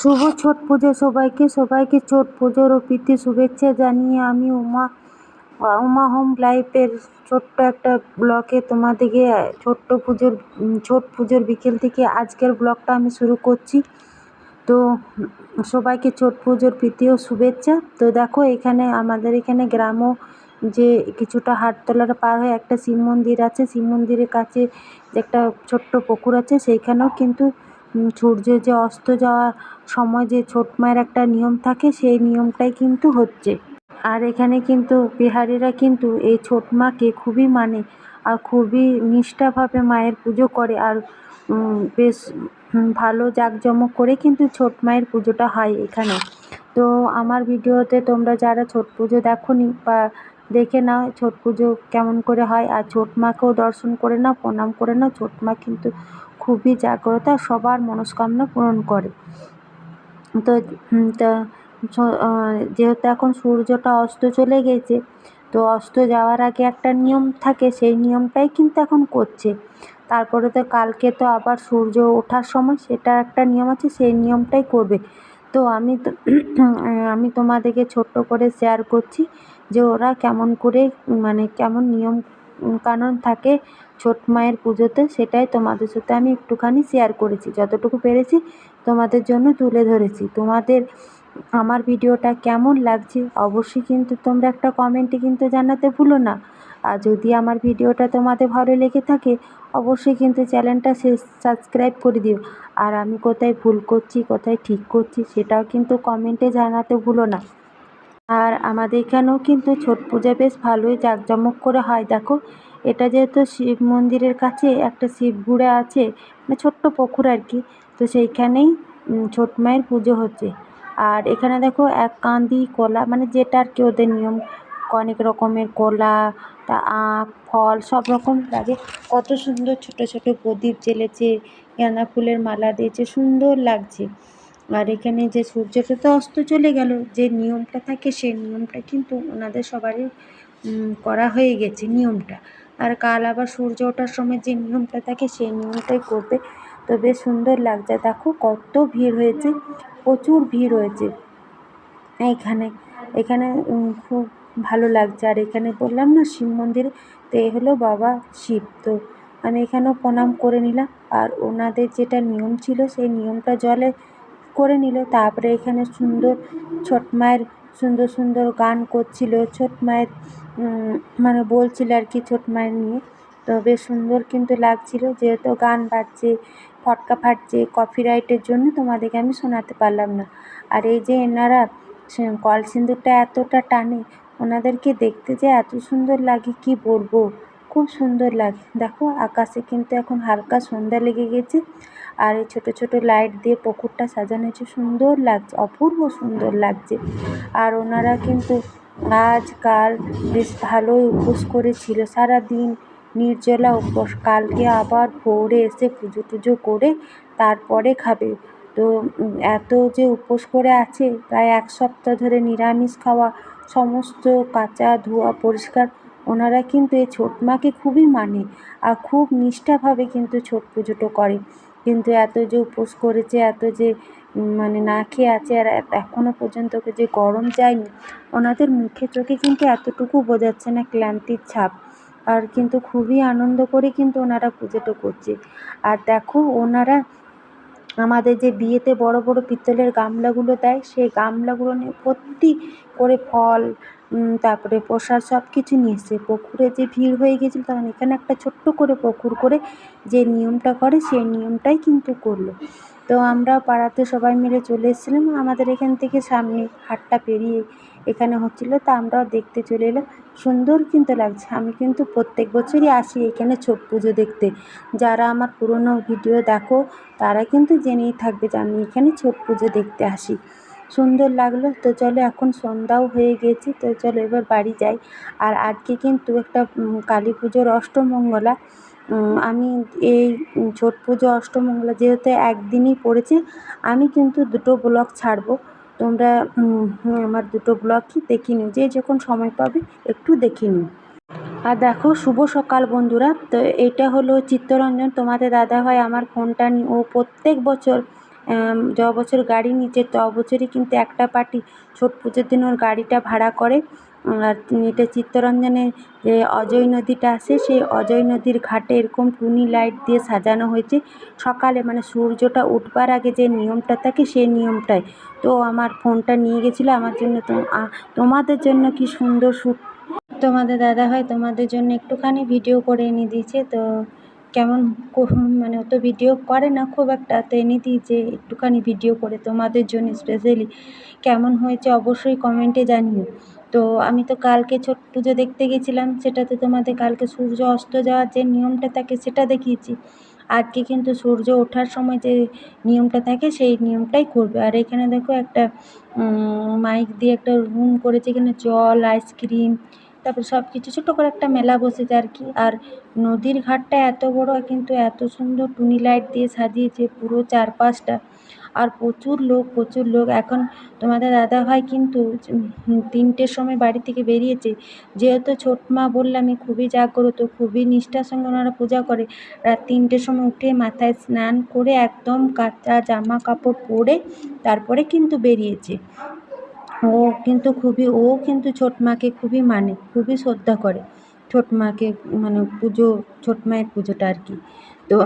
শুভ ছট পুজো সবাইকে সবাইকে ছট পুজোর ও প্রীতি শুভেচ্ছা জানিয়ে আমি উমা উমা হোম লাইফের ছোট্ট একটা ব্লকে তোমাদেরকে ছোট্ট পুজোর ছট পুজোর বিকেল থেকে আজকের ব্লগটা আমি শুরু করছি। তো সবাইকে ছট পুজোর প্রীতি ও শুভেচ্ছা। তো দেখো এখানে আমাদের এখানে গ্রামও যে কিছুটা হাটতলার পার হয়ে একটা শিব মন্দির আছে। শিব মন্দিরের কাছে একটা ছোট্ট পুকুর আছে, সেইখানেও কিন্তু সূর্যের যে অস্ত যাওয়ার সময় যে ছোট মায়ের একটা নিয়ম থাকে, সেই নিয়মটাই কিন্তু হচ্ছে। আর এখানে কিন্তু বিহারিরা কিন্তু এই ছোট মাকে খুবই মানে আর খুবই নিষ্ঠাভাবে মায়ের পুজো করে। আর বেশ ভালো জাঁকজমক করে কিন্তু ছোট মায়ের পুজোটা হয় এখানে। তো আমার ভিডিওতে তোমরা যারা ছট পুজো দেখো নি বা দেখে নাও, ছট পুজো কেমন করে হয়। আর ছোট মাকেও দর্শন করে নাও, প্রণাম করে নাও। ছোট মা কিন্তু খুবই জাগ্রত আর সবার মনস্কামনা পূরণ করে। তো তা যেহেতু এখন সূর্যটা অস্ত চলে গেছে, তো অস্ত যাওয়ার আগে একটা নিয়ম থাকে, সেই নিয়মটাই কিন্তু এখন করছে। তারপরে তো কালকে তো আবার সূর্য ওঠার সময়, সেটা একটা নিয়ম আছে, সেই নিয়মটাই করবে। তো আমি তো, আমি তোমাদেরকে ছোট্ট করে শেয়ার করছি যে ওরা কেমন করে মানে কেমন নিয়ম কানুন থাকে ছোট মায়ের পুজোতে, সেটাই তোমাদের সাথে আমি একটুখানি শেয়ার করেছি। যতটুকু পেরেছি তোমাদের জন্য তুলে ধরেছি। তোমাদের আমার ভিডিওটা কেমন লাগছে অবশ্যই কিন্তু তোমরা একটা কমেন্টে কিন্তু জানাতে ভুলো না। আর যদি আমার ভিডিওটা তোমাদের ভালো লেগে থাকে, অবশ্যই কিন্তু চ্যানেলটা সাবস্ক্রাইব করে দিও। আর আমি কোথায় ভুল করছি, কোথায় ঠিক করছি, সেটাও কিন্তু কমেন্টে জানাতে ভুলো না। আর আমাদের এখানেও কিন্তু ছট পূজা বেশ ভালোই জাঁকজমক করে হয়, দেখো। এটা যেহেতু শিব মন্দিরের কাছে একটা শিব গুঁড়ে আছে মানে ছোট্ট পুকুর আর কি, তো সেইখানেই ছোট মায়ের পুজো হচ্ছে। আর এখানে দেখো এক কাঁদি কলা মানে যেটা আর কি ওদের নিয়ম, অনেক রকমের কলা, তা আখ ফল, সব রকম লাগে। কত সুন্দর ছোট ছোট প্রদীপ জ্বেলেছে, গাঁদা ফুলের মালা দিয়েছে, সুন্দর লাগছে। আর এখানে যে সূর্যটা তো অস্ত চলে গেল, যে নিয়মটা থাকে সেই নিয়মটা কিন্তু ওনাদের সবারই করা হয়ে গেছে নিয়মটা। আর কাল আবার সূর্য ওঠার সময় যে নিয়মটা থাকে সেই নিয়মটাই করবে। তো বেশ সুন্দর লাগছে। দেখো কত ভিড় হয়েছে, প্রচুর ভিড় হয়েছে। এইখানে, এখানে খুব ভালো লাগছে। আর এখানে বললাম না, শিব মন্দিরে, তো এ হলো বাবা শিব। তো আমি এখানেও প্রণাম করে নিলাম। আর ওনাদের যেটা নিয়ম ছিল, সেই নিয়মটা জলে করে নিল। তারপরে এখানে সুন্দর ছোট মায়ের সুন্দর সুন্দর গান করছিল। ছোট মায়ের মানে বলছিল আর কি ছোট মায়ের নিয়ে। তো বেশ সুন্দর কিন্তু লাগছিল। যেহেতু গান বাজছে, ফটকা ফাটছে কপিরাইটের জন্য তোমাদেরকে আমি শোনাতে পারলাম না। আর এই যে এনারা কল সিন্দুরটা এতটা টানে, ওনাদেরকে দেখতে যে এত সুন্দর লাগে, কি বলব? খুব সুন্দর লাগে। দেখো, আকাশে কিন্তু এখন হালকা সন্ধ্যা লেগে গেছে। আর এই ছোটো ছোটো লাইট দিয়ে পুকুরটা সাজানো হয়েছে। সুন্দর লাগছে, অপূর্ব সুন্দর লাগছে। আর ওনারা কিন্তু আজ কাল বেশ ভালোই উপোস করেছিল। সারাদিন নির্জলা উপোস, কালকে আবার ভোরে এসে পুজো টুজো করে তারপরে খাবে। তো এত যে উপোস করে আছে, প্রায় এক সপ্তাহ ধরে নিরামিষ খাওয়া, সমস্ত কাচা ধোয়া পরিষ্কার, ওনারা কিন্তু এই ছোট মাকে খুবই মানে আর খুব নিষ্ঠাভাবে কিন্তু ছট পুজোটা করে। কিন্তু এত যে উপোস করেছে, এত যে মানে না খেয়ে আছে, আর এখনও পর্যন্ত যে গরম যায়নি, ওনাদের মুখে চোখে কিন্তু এতটুকু বোঝাচ্ছে না ক্লান্তির ছাপ। আর কিন্তু খুবই আনন্দ করে কিন্তু ওনারা পুজোটা করছে। আর দেখো, ওনারা আমাদের যে বিয়েতে বড় বড় পিতলের গামলাগুলো দেয়, সেই গামলাগুলো নিয়ে ভর্তি করে ফল তারপরে প্রসাদ সব কিছু নিয়ে এসছে। পুকুরে যে ভিড় হয়ে গিয়েছিল তখন এখানে একটা ছোট্ট করে পুকুর করে যে নিয়মটা করে, সেই নিয়মটাই কিন্তু করল। তো আমরা পাড়াতে সবাই মিলে চলে এসেছিলাম। আমাদের এখান থেকে সামনে হাটটা পেরিয়ে এখানে হচ্ছিল, তা আমরাও দেখতে চলে এলাম। সুন্দর কিন্তু লাগছে। আমি কিন্তু প্রত্যেক বছরই আসি এখানে ছট পুজো দেখতে। যারা আমার পুরনো ভিডিও দেখো, তারা কিন্তু জেনেই থাকবে যে আমি এখানে ছট পুজো দেখতে আসি। সুন্দর লাগল। তো চলো, এখন সন্ধ্যাও হয়ে গেছে। তো চলো, এবার বাড়ি যাই। আর আজকে কিন্তু একটা কালী পুজোর অষ্টমঙ্গলা। আমি এই ছট পুজো অষ্টমঙ্গলা যেহেতু একদিনই পড়েছে, আমি কিন্তু দুটো ব্লগ ছাড়বো। তোমরা আমার দুটো ব্লগই দেখে নিও, যে যখন সময় পাবে একটু দেখে নিও। আর দেখো, শুভ সকাল বন্ধুরা। তো এটা হলো চিত্তরঞ্জন, তোমাদের দাদা দাদাভাই আমার ফোনটা নিয়ে ও প্রত্যেক বছর য বছর গাড়ি নিচ্ছে ত বছরই কিন্তু একটা পার্টি ছট পুজোর দিন ওর গাড়িটা ভাড়া করে। আর এটা চিত্তরঞ্জনে যে অজয় নদীটা আছে, সেই অজয় নদীর ঘাটে এরকম টুনি লাইট দিয়ে সাজানো হয়েছে। সকালে মানে সূর্যটা উঠবার আগে যে নিয়মটা থাকে, সেই নিয়মটাই। তো আমার ফোনটা নিয়ে গেছিল, আমার জন্য তো তোমাদের জন্য কি সুন্দর শ্যুট তোমাদের দাদা হয় তোমাদের জন্য একটুখানি ভিডিও করে এনে দিয়েছে। তো কেমন মানে অত ভিডিও করে না, খুব একটা তো এনে দিয়েছে, একটুখানি ভিডিও করে তোমাদের জন্য স্পেশালি কেমন হয়েছে অবশ্যই কমেন্টে জানিও। তো আমি তো কালকে ছট পুজো দেখতে গেছিলাম, সেটাতে তোমাদের কালকে সূর্য অস্ত যাওয়ার যে নিয়মটা থাকে সেটা দেখিয়েছি। আজকে কিন্তু সূর্য ওঠার সময় যে নিয়মটা থাকে সেই নিয়মটাই করবে। আর এখানে দেখো একটা মাইক দিয়ে একটা রুম করেছে, এখানে জল আইসক্রিম তারপর সব কিছু ছোটো করে একটা মেলা বসেছে আর কি। আর নদীর ঘাটটা এত বড়, কিন্তু এত সুন্দর টুনি লাইট দিয়ে সাজিয়েছে পুরো চারপাশটা। আর প্রচুর লোক প্রচুর লোক। এখন তোমাদের দাদাভাই কিন্তু তিনটের সময় বাড়ি থেকে বেরিয়েছে। যেহেতু ছোট মা বললামই, খুবই জাগ্রত, খুবই নিষ্ঠার সঙ্গে ওনারা পূজা করে। রাত তিনটের সময় উঠে মাথায় স্নান করে একদম কাঁচা জামা কাপড় পরে তারপরে কিন্তু বেরিয়েছে। ও কিন্তু খুবই, ও কিন্তু ছোট মাকে খুবই মানে খুবই শ্রদ্ধা করে। ছোট মাকে মানে পুজো, ছোট মায়ের পুজোটা আর কি। তো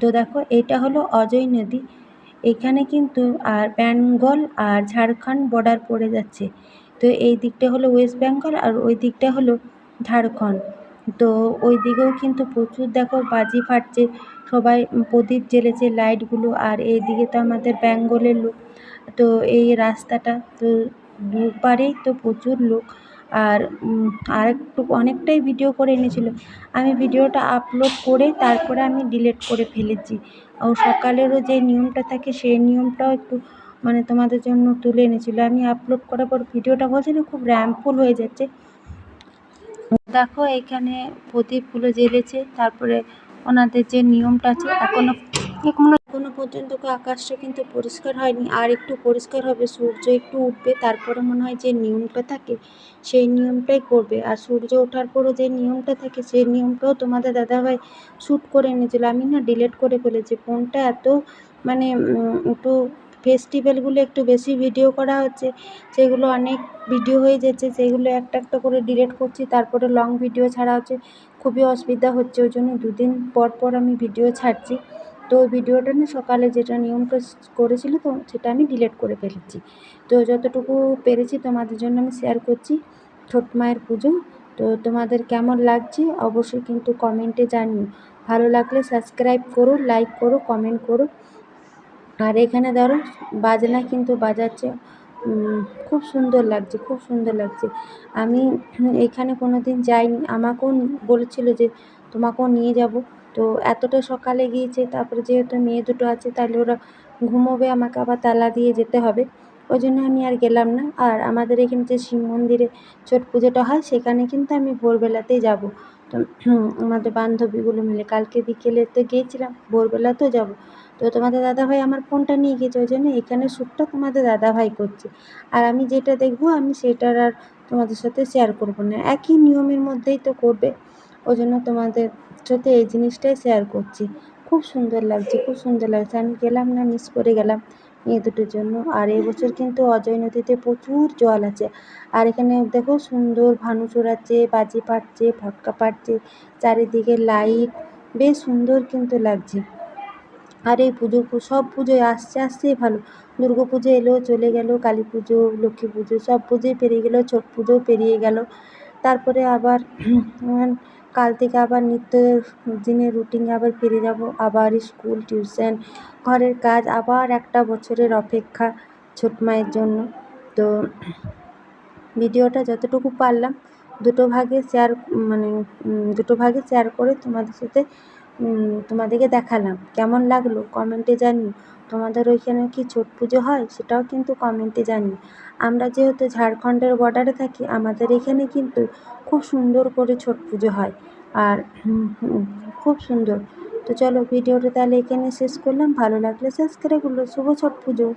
তো দেখো, এটা হলো অজয় নদী। এখানে কিন্তু আর বেঙ্গল আর ঝাড়খণ্ড বর্ডার পড়ে যাচ্ছে। তো এই দিকটা হলো ওয়েস্ট বেঙ্গল আর ওই দিকটা হলো ঝাড়খণ্ড। তো ওই দিকেও কিন্তু প্রচুর দেখো বাজি ফাটছে, সবাই প্রদীপ জ্বেলেছে লাইটগুলো আর এই দিকে তো আমাদের বেঙ্গলের লোক। তো এই রাস্তাটা তো দুপারেই তো প্রচুর লোক। আর আর একটু অনেকটাই ভিডিও করে এনেছিলো। আমি ভিডিওটা আপলোড করে তারপরে আমি ডিলিট করে ফেলেছি। ও সকালেরও যে নিয়মটা থাকে সেই নিয়মটাও একটু মানে তোমাদের জন্য তুলে এনেছিলো। আমি আপলোড করার পর ভিডিওটা বলছি না, খুব র্যাম্পফুল হয়ে যাচ্ছে। দেখো এখানে প্রদীপগুলো জ্বেলেছে, তারপরে ওনাদের যে নিয়মটা আছে এখনও এখনও এখনও পর্যন্ত আকাশটা কিন্তু পরিষ্কার হয়নি। আর একটু পরিষ্কার হবে, সূর্য একটু উঠবে, তারপরে মনে হয় যে নিয়মটা থাকে, সেই নিয়মটাই করবে। আর সূর্য ওঠার পরও যে নিয়মটা থাকে, সেই নিয়মটাও তোমাদের দাদাভাই শ্যুট করে এনেছিল। আমি না ডিলেট করে ফেলেছি। ফোনটা এত মানে একটু ফেস্টিভ্যালগুলো একটু বেশি ভিডিও করা হচ্ছে, সেগুলো অনেক ভিডিও হয়ে যাচ্ছে, সেগুলো একটা একটা করে ডিলেট করছি, তারপরে লং ভিডিও ছাড়া হচ্ছে, খুবই অসুবিধা হচ্ছে। ওই জন্য দুদিন পর পর আমি ভিডিও ছাড়ছি। তো ওই ভিডিওটা না সকালে যেটা নিয়মটা করেছিল তো সেটা আমি ডিলিট করে ফেলেছি। তো যতটুকু পেরেছি তোমাদের জন্য আমি শেয়ার করছি। ছোট মায়ের পুজো। তো তোমাদের কেমন লাগছে অবশ্যই কিন্তু কমেন্টে জানিও। ভালো লাগলে সাবস্ক্রাইব করো লাইক করো কমেন্ট করো। আর এখানে ধরো বাজনা কিন্তু বাজাচ্ছে। খুব সুন্দর লাগছে, খুব সুন্দর লাগছে। আমি এখানে কোনো দিন যাইনি। আমাকেও বলেছিলো যে তোমাকেও নিয়ে যাব। তো এতটা সকালে গিয়েছে, তারপরে যেহেতু মেয়ে দুটো আছে, তাহলে ওরা ঘুমোবে, আমাকে আবার তালা দিয়ে যেতে হবে। ওই জন্য আমি আর গেলাম না। আর আমাদের এখানে যে শিব মন্দিরে ছট পুজোটা হয়, সেখানে কিন্তু আমি ভোরবেলাতেই যাব। তো আমাদের বান্ধবীগুলো মিলে কালকে বিকেলে তো গিয়েছিলাম, ভোরবেলাতেও যাব। তো তোমাদের দাদাভাই আমার ফোনটা নিয়ে গিয়েছে, ওই জন্য এখানে শ্যুটটা তোমাদের দাদাভাই করছে। আর আমি যেটা দেখব, আমি সেটার আর তোমাদের সাথে শেয়ার করব না। একই নিয়মের মধ্যেই তো করবে। ওই জন্য তোমাদের সাথে এই জিনিসটাই শেয়ার করছি। খুব সুন্দর লাগছে, খুব সুন্দর লাগছে। আমি গেলাম না মিস করে গেলাম মেয়ে দুটোর জন্য। আর এবছর কিন্তু অজয় নদীতে প্রচুর জল আছে। আর এখানে দেখো সুন্দর ভানু চড়াচ্ছে, বাজি ফাটছে ফটকা ফাটছে চারিদিকে লাইট বেশ সুন্দর কিন্তু লাগছে। আর এই পুজো, সব পুজোয় আসছে, আসছেই ভালো। দুর্গা পুজো এলো, চলে গেল, কালী পুজো, লক্ষ্মী পুজো, সব পুজোই পেরিয়ে গেলো, ছট পুজোও পেরিয়ে গেল। তারপরে আবার কাল থেকে আবার নিত্য দিনের রুটিনে আবার ফিরে যাব, আবার স্কুল টিউশন ঘরের কাজ, আবার একটা বছরের অপেক্ষা ছোট মায়ের জন্য। তো ভিডিওটা যতটুকু পারলাম, দুটো ভাগে শেয়ার মানে দুটো ভাগে শেয়ার করে তোমাদের সাথে তোমাদেরকে দেখালাম। কেমন লাগল? কমেন্টে জানিও। তোমাদের ওইখানে কি ছট পুজো হয় সেটাও কিন্তু কমেন্টে জানিও। আমরা যেহেতু ঝাড়খণ্ডের বর্ডারে থাকি, আমাদের এখানে কিন্তু খুব সুন্দর করে ছট পুজো হয়। আর খুব সুন্দর। তো চলো ভিডিওটা তাহলে এখানে শেষ করলাম। ভালো লাগলে করে করল। শুভ ছট পুজো।